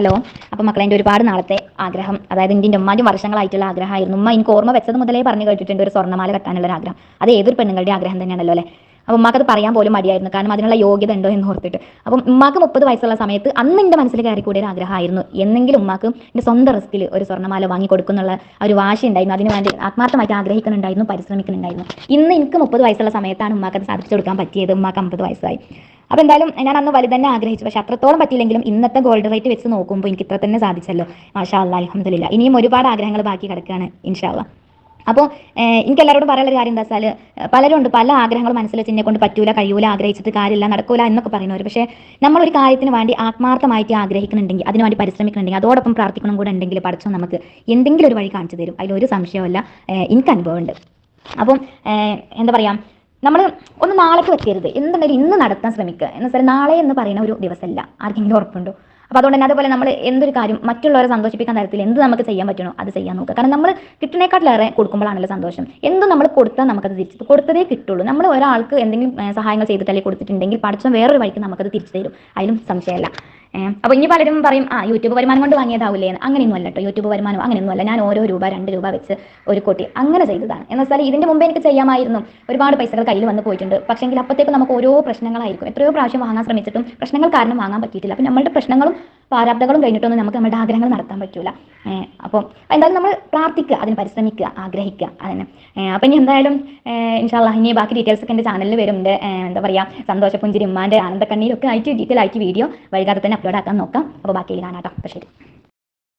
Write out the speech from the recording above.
Hello. അപ്പോൾ മക്കളെ എന്റെ ഒരുപാട് നാളത്തെ ആഗ്രഹം അതായത് എന്റെ ഉമ്മാന്റെ വർഷങ്ങളായിട്ടുള്ള ആഗ്രഹമായിരുന്നു. ഉമ്മ എനിക്ക് ഓർമ്മ വെച്ചത് മുതലേ പറഞ്ഞു കേട്ടിട്ടുണ്ട് ഒരു സ്വർണമാല കെട്ടാനുള്ള ഒരു ആഗ്രഹം അത് ഏതൊരു പെണ്ണുങ്ങളുടെ ആഗ്രഹം തന്നെയാണല്ലോ അല്ലേ? അപ്പോൾ ഉമ്മാക്കത് പറയാൻ പോലും മടിയായിരുന്നു. കാരണം അതിനുള്ള യോഗ്യത ഉണ്ടോ എന്ന് ഓർത്തിട്ട്. അപ്പം ഉമ്മാക്ക് മുപ്പത് വയസ്സുള്ള സമയത്ത് അന്ന് എന്റെ മനസ്സിൽ കയറി കൂടിയ ഒരു ആഗ്രഹമായിരുന്നു. എന്നെങ്കിലും ഉമ്മാക്ക് എന്റെ സ്വന്തം റിസ്കിൽ ഒരു സ്വർണമാല വാങ്ങി കൊടുക്കുന്നുള്ള ഒരു വാശി ഉണ്ടായിരുന്നു. അതിന് വേണ്ടി ആത്മാർത്ഥമായിട്ട് ആഗ്രഹിക്കുന്നുണ്ടായിരുന്നു പരിശ്രമിക്കുന്നുണ്ടായിരുന്നു. ഇന്ന് എനിക്ക് മുപ്പത് വയസ്സുള്ള സമയത്താണ് ഉമ്മാക്ക് അത് സാധിച്ചു കൊടുക്കാൻ പറ്റിയത്. ഉമ്മാക്ക് അമ്പത് വയസ്സായി. അപ്പോൾ എന്തായാലും ഞാൻ അന്ന് വലുത് തന്നെ ആഗ്രഹിച്ചു. പക്ഷെ അത്രത്തോളം പറ്റിയില്ലെങ്കിലും ഇന്നത്തെ ഗോൾഡ് റേറ്റ് വെച്ച് നോക്കുമ്പോൾ എനിക്ക് ഇത്ര തന്നെ സാധിച്ചല്ലോ. മാഷാ അല്ലാ അലഹമില്ല ഇനിയും ഒരുപാട് ആഗ്രഹങ്ങൾ ബാക്കി കിടക്കുകയാണ് ഇൻഷാല്ല അപ്പോൾ എനിക്ക് എല്ലാവരോടും പറയാനുള്ള കാര്യം എന്താ വെച്ചാൽ പലരും ഉണ്ട് പല ആഗ്രഹങ്ങൾ മനസ്സിൽ വെച്ച് എന്നെ കൊണ്ട് പറ്റൂല കഴിയൂല ആഗ്രഹിച്ചിട്ട് കാര്യമില്ല നടക്കൂല എന്നൊക്കെ പറയുന്നവർ പക്ഷേ നമ്മൾ ഒരു കാര്യത്തിന് വേണ്ടി ആത്മാർത്ഥമായിട്ട് ആഗ്രഹിക്കുന്നുണ്ടെങ്കിൽ അതിന് വേണ്ടി പരിശ്രമിക്കുന്നുണ്ടെങ്കിൽ അതോടൊപ്പം പ്രാർത്ഥിക്കണം കൂടെ ഉണ്ടെങ്കിൽ പഠിച്ചോ നമുക്ക് എന്തെങ്കിലും ഒരു വഴി കാണിച്ചു തരും. അതിലൊരു സംശയമല്ല എനിക്ക് അനുഭവമുണ്ട്. അപ്പം എന്താ പറയുക നമ്മൾ ഒന്ന് നാളേക്ക് വെക്കരുത്. എന്തുണ്ടെങ്കിലും ഇന്ന് നടത്താൻ ശ്രമിക്കുക. എന്ന് വെച്ചാൽ നാളെ എന്ന് പറയുന്ന ഒരു ദിവസമല്ല. ആർക്കെങ്കിലും ഉറപ്പുണ്ടോ? അപ്പോൾ അതുകൊണ്ട് തന്നെ അതുപോലെ നമ്മൾ എന്തൊരു കാര്യം മറ്റുള്ളവരെ സന്തോഷിപ്പിക്കാൻ തരത്തിൽ എന്ത് നമുക്ക് ചെയ്യാൻ പറ്റണോ അത് ചെയ്യാൻ നോക്കുക. കാരണം നമ്മൾ കിട്ടുന്നേക്കാട്ടിലേറെ കൊടുക്കുമ്പോഴാണല്ലോ സന്തോഷം. എന്തും നമ്മൾ കൊടുത്താൽ നമുക്കത് തിരിച്ചു കൊടുത്തതേ കിട്ടുള്ളൂ. നമ്മൾ ഒരാൾക്ക് എന്തെങ്കിലും സഹായങ്ങൾ ചെയ്തിട്ടല്ലേ കൊടുത്തിട്ടുണ്ടെങ്കിൽ പഠിച്ച വേറൊരു വഴിക്ക് നമുക്കത് തിരിച്ചു തരും. അതിലും സംശയമല്ല. അപ്പോൾ ഇനി പലരും പറയും ആ യൂട്യൂബ് വരുമാനം കൊണ്ട് വാങ്ങിയതാവില്ലേ? അങ്ങനെയൊന്നും അല്ല കേട്ടോ യൂട്യൂബ് വരുമാനം അങ്ങനെയൊന്നും അല്ല. ഞാൻ ഓരോ രൂപ രണ്ട് രൂപ വെച്ച് ഒരു കോട്ടി അങ്ങനെ ചെയ്തതാണ്. എന്ന് വെച്ചാൽ ഇതിന്റെ മുമ്പേ എനിക്ക് ചെയ്യാമായിരുന്നു. ഒരുപാട് പൈസകൾ കയ്യിൽ വന്ന് പോയിട്ടുണ്ട്. പക്ഷെങ്കിൽ അപ്പോഴത്തേക്ക് നമുക്ക് ഓരോ പ്രശ്നങ്ങളായിരിക്കും. എത്രയോ പ്രാവശ്യം വാങ്ങാൻ ശ്രമിച്ചിട്ടും പ്രശ്നങ്ങൾ കാരണം വാങ്ങാൻ പറ്റിയിട്ടില്ല. അപ്പം നമ്മുടെ പ്രശ്നങ്ങളും പ്രാരാബ്ദങ്ങളും കഴിഞ്ഞിട്ടൊന്നും നമുക്ക് നമ്മുടെ ആഗ്രഹങ്ങൾ നടത്താൻ പറ്റൂല. അപ്പം എന്തായാലും നമ്മൾ പ്രാർത്ഥിക്കുക അതിന് പരിശ്രമിക്കുക ആഗ്രഹിക്കുക അതിന്. അപ്പൊ ഇനി എന്തായാലും ഇൻഷാല്ല ഇനി ബാക്കി ഡീറ്റെയിൽസ് ഒക്കെ എന്റെ ചാനലിൽ വരുന്നുണ്ട്. എന്താ പറയുക സന്തോഷപുഞ്ചിരി ഉമ്മാന്റെ ആനന്ദക്കണ്ണീരൊക്കെ ആയിട്ട് ഡീറ്റെയിൽ ആയിട്ട് വീഡിയോ വൈകാതെ തന്നെ അപ്ലോഡ് ആക്കാൻ നോക്കാം. അപ്പോൾ ബാക്കി കാണാം കേട്ടോ അപ്പോൾ ശരി.